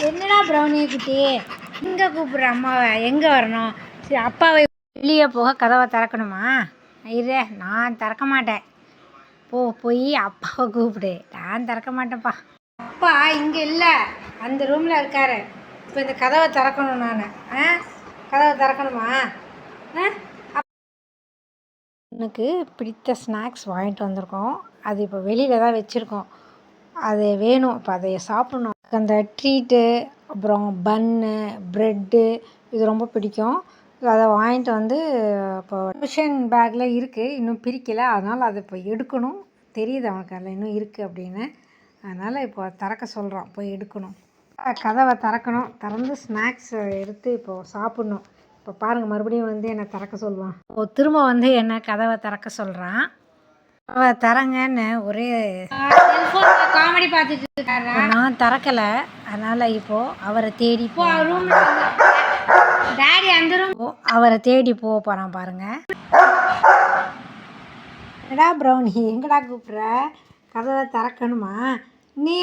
என்னடா ப்ரௌனி குட்டி? எங்கே கூப்பிட்ற அம்மாவை? எங்கே வரணும்? சரி அப்பாவை வெளியே போக கதவை திறக்கணுமா? இரு நான் திறக்க மாட்டேன். போ போய் அப்பாவை கூப்பிடு. நான் திறக்க மாட்டேன்ப்பா. அப்பா இங்கே இல்லை. அந்த ரூமில் இருக்காரு. இப்போ இந்த கதவை திறக்கணும் நான். ஆ? கதவை திறக்கணுமா? ஆ? எனக்கு பிடித்த ஸ்நாக்ஸ் வாங்கிட்டு வந்திருக்கோம். அது இப்போ வெளியில் தான் வச்சுருக்கோம். அது வேணும். இப்போ அதை சாப்பிட்ணும். அந்த ட்ரீட்டு அப்புறம் பன்னு ப்ரெட்டு இது ரொம்ப பிடிக்கும். அதை வாங்கிட்டு வந்து இப்போ டியூஷன் பேக்கில் இருக்குது இன்னும் பிரிக்கலை. அதனால் அதை இப்போ எடுக்கணும். தெரியுது அவனுக்கு அதில் இன்னும் இருக்குது அப்படின்னு. அதனால் இப்போ திறக்க சொல்கிறான் போய் எடுக்கணும். கதவை திறக்கணும். திறந்து ஸ்நாக்ஸ் எடுத்து இப்போது சாப்பிட்ணும். இப்போ பாருங்கள் மறுபடியும் வந்து என்னை திறக்க சொல்லுவான். ஓ திரும்ப வந்து என்னை கதவை திறக்க சொல்கிறான் கதவை திறங்கன்னு ஒரே காமெடி பார்த்துட்டு இருக்காரு? நான் திறக்கலை. அதனால் இப்போது அவரை தேடி போ ரூம் டேடி அந்த ரூம் அவரை தேடி போக போகிறான் பாருங்க. எடா ப்ரௌனி எங்கடா கூப்பிட்ற? கதவை திறக்கணுமா? நீ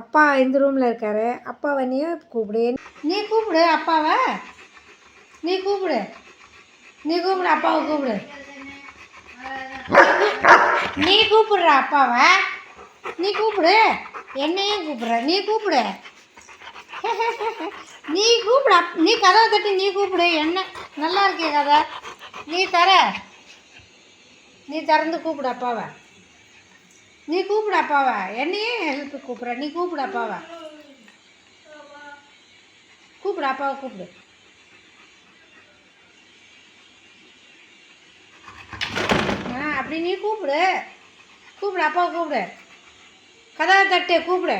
அப்பா இந்த ரூமில் இருக்காரு. அப்பாவை நீ கூப்பிடு. நீ கூப்பிடு அப்பாவை. நீ கூப்பிடு. நீ கூப்பிடு அப்பாவை கூப்பிடு. நீ கூப்பிடுற அப்பாவை. நீ கூப்பிடு. என்னையும் கூப்பிடுற. நீ கூப்பிடு. நீ கூப்பிடு. நீ கதவை தட்டி நீ கூப்பிடு. என்ன நல்லா இருக்கே கதை. நீ தர. நீ திறந்து கூப்பிடு அப்பாவை. நீ கூப்பிடு அப்பாவை. என்னையே ஹெல்ப் கூப்பிட்ற. நீ கூப்பிடு அப்பாவை. கூப்பிடு அப்பாவை கூப்பிடு. ஆ அப்படி நீ கூப்பிடு. கூப்பிடு அப்பாவை கூப்பிடு. கதவை தட்டு கூப்பிடு.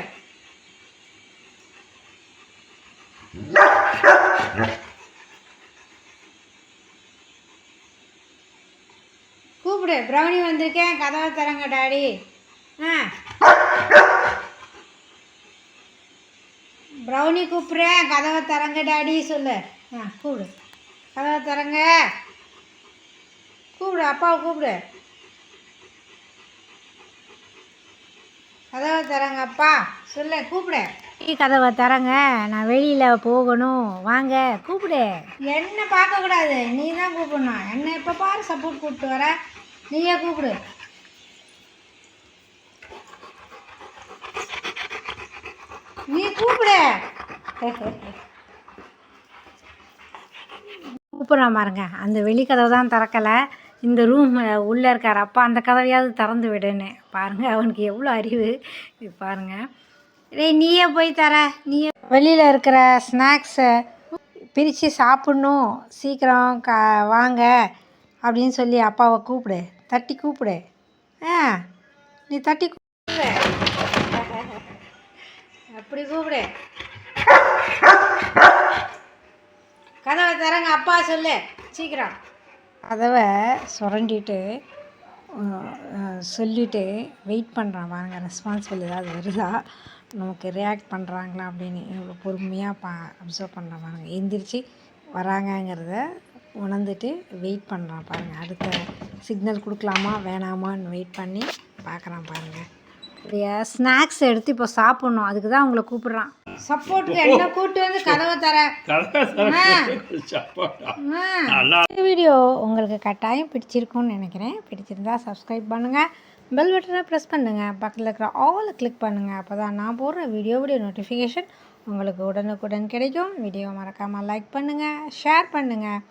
கூப்பிடு. ப்ரௌனி வந்திருக்கேன். கதவை தரங்க டாடி. ஆ. ப்ரௌனி கூப்பிட்றேன் கதவை தரங்க டாடி சொல்லு. ஆ கூப்பிடு. கதவை தரங்க கூப்பிடு அப்பாவை கூப்பிடு. கதவை தரங்க அப்பா. சொல்லு கூப்பிடு. கதவை தரங்க. நான் வெளியில் போகணும். வாங்க கூப்பிடு. என்ன பார்க்கக்கூடாது நீ தான் கூப்பிடணும். என்ன எப்போ பாரு சப்போர்ட் கூப்பிட்டு வர. நீயே கூப்பிடு. நீ கூப்பிடு. கூப்பிட்றான் பாருங்க. அந்த வெளிக்கதவை தான் திறக்கலை. இந்த ரூம் உள்ளே இருக்கார். அப்பா அந்த கதவையாவது திறந்து விடுன்னு. பாருங்கள் அவனுக்கு எவ்வளோ அறிவு. பாருங்கள் டேய் நீயே போய் தர. நீயே. வெளியில் இருக்கிற ஸ்நாக்ஸை பிரித்து சாப்பிட்ணும். சீக்கிரம் க வாங்க. அப்படின்னு சொல்லி அப்பாவை கூப்பிடு. தட்டி கூப்பிடு. ஆ நீ தட்டி கூப்பிடு அப்படி கூப்பிடு. கதவை தரங்க அப்பா சொல்லு. சீக்கிரம். அதவை சுரண்டிட்டு சொல்லிவிட்டு சொல்லிட்டு வெயிட் பண்ணுறான் பாருங்க ரெஸ்பான்சிபிள் ஏதாவது வருதா? நமக்கு ரியாக்ட் பண்ணுறாங்களா அப்படின்னு இவ்வளோ பொறுமையாக பா அப்சர்வ் பண்ணுறான் பாருங்க. எந்திரிச்சு வராங்கங்கிறத உணர்ந்துட்டு வெயிட் பண்ணுறான் பாருங்கள் அடுத்த சிக்னல் கொடுக்கலாமா வேணாமான்னு வெயிட் பண்ணி பார்க்குறான் பாருங்கள் அப்படியா ஸ்நாக்ஸ் எடுத்து இப்போ சாப்பிட்ணும். அதுக்கு தான் அவங்கள கூப்பிட்றான். சப்போர்ட்டுக்கு என்ன கூப்பிட்டு வந்து கதவை தர? இந்த வீடியோ உங்களுக்கு கட்டாயம் பிடிச்சிருக்கும்னு நினைக்கிறேன். பிடிச்சிருந்தா சப்ஸ்கிரைப் பண்ணுங்கள் பெல் பட்டனை ப்ரெஸ் பண்ணுங்கள் பக்கத்தில் இருக்கிற ஆலை கிளிக் பண்ணுங்கள் அப்போ தான் நான் போடுற வீடியோவுடைய நோட்டிஃபிகேஷன் உங்களுக்கு உடனுக்குடன் கிடைக்கும். வீடியோ மறக்காமல் லைக் பண்ணுங்கள் ஷேர் பண்ணுங்கள்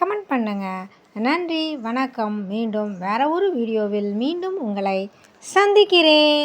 கமெண்ட் பண்ணுங்கள் நன்றி. வணக்கம். மீண்டும் வேற ஒரு வீடியோவில் மீண்டும் உங்களை சந்திக்கிறேன்.